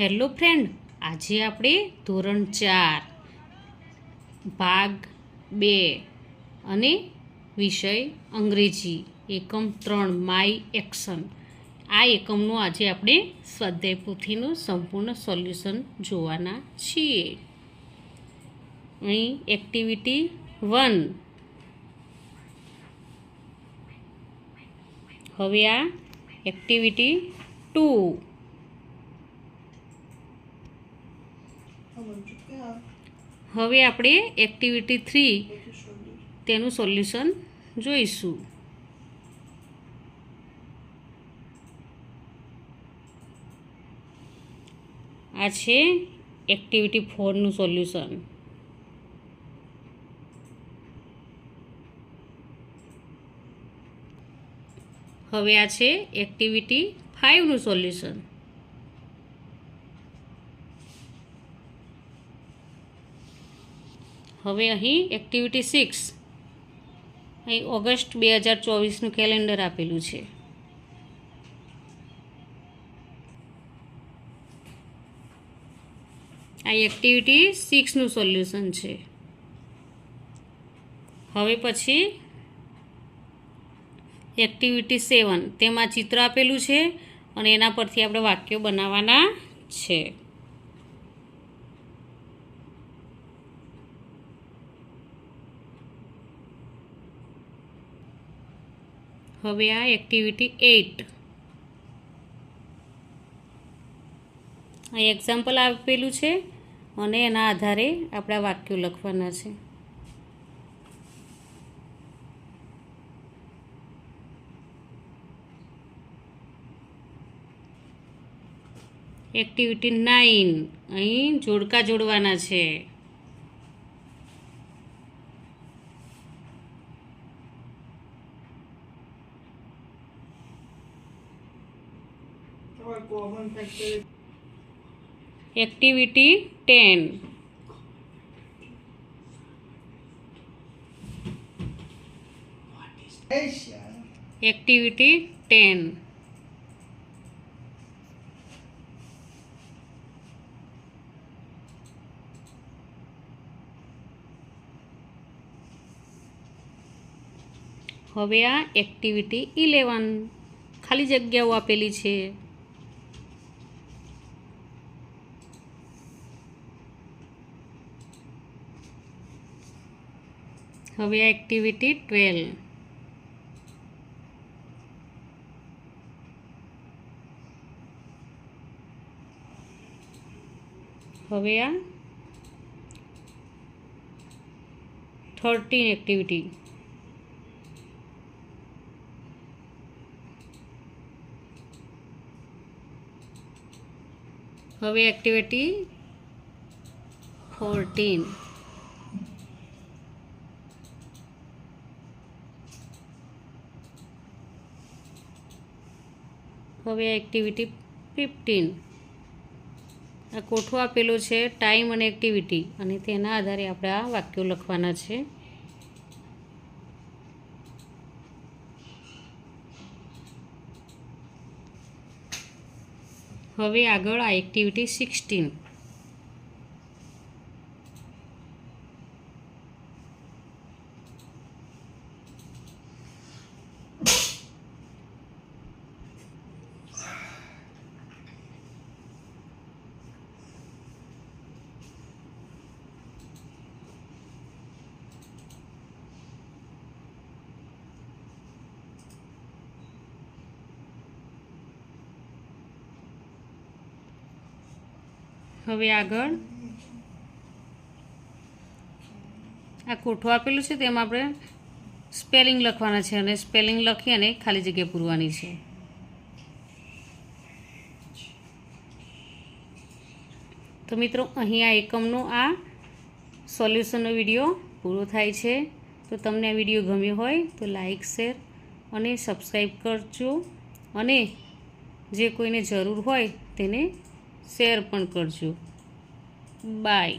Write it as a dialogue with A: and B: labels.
A: Hello friend, આજે આપણે ધોરણ ચાર, ભાગ બે અને વિષય અંગ્રેજી, એકમ ત્રણ માય એક્શન આ એકમનું આજે આપણે સ્વાધ્યાય પોથીનું સંપૂર્ણ સોલ્યુશન જોવાના છીએ. અહીં એક્ટિવિટી વન હવે આ એક્ટિવિટી ટુ હવે આપણે એક્ટિવિટી થ્રી તેનું સોલ્યુશન જોઈશું. આ છે એક્ટિવિટી ફોરનું સોલ્યુશન હવે આ છે એક્ટિવિટી ફાઇવનું સોલ્યુશન હવે અહીં એક્ટિવિટી સિક્સ અહીં ઓગસ્ટ બે હજાર ચોવીસનું કેલેન્ડર આપેલું છે. આ એક્ટિવિટી સિક્સનું સોલ્યુશન છે. હવે પછી એક્ટિવિટી સેવન તેમાં ચિત્ર આપેલું છે અને એના પરથી આપણે વાક્યો બનાવવાના છે. હવે આ એક્ટિવિટી એઇટ અહીં એક્ઝામ્પલ આપેલું છે અને એના આધારે આપણા વાક્યો લખવાના છે. એક્ટિવિટી નાઇન અહીં જોડકા જોડવાના છે. એક્ટિવિટી ટેન એક્ટિવિટી ટેન હવે આ એક્ટિવિટી ઇલેવન ખાલી જગ્યાઓ આપેલી છે હવે એક્ટિવિટી ટ્વેલ્વ હવે આ થર્ટીન એક્ટિવિટી હવે એક્ટિવિટી ફોર્ટીન હવે એક્ટિવિટી ફિફ્ટીન આ કોઠો આપેલો છે ટાઈમ અને એક્ટિવિટી અને તેના આધારે આપણે આ વાક્યો લખવાના છે. હવે આગળ આ એક્ટિવિટી સિક્સટીન હવે આગળ આ કોઠો આપેલું છે, તેમાં આપણે સ્પેલિંગ લખવાના છે અને સ્પેલિંગ લખી અને ખાલી જગ્યા પૂરવાની છે. તો મિત્રો, અહીં આ એકમનો આ સોલ્યુશનનો વીડિયો પૂરો થાય છે. તો તમને આ વીડિયો ગમ્યો હોય તો લાઈક, શેર અને સબસ્ક્રાઈબ કરજો. અને જે કોઈને જરૂર હોય તેને શેર પણ કરજો. બાય.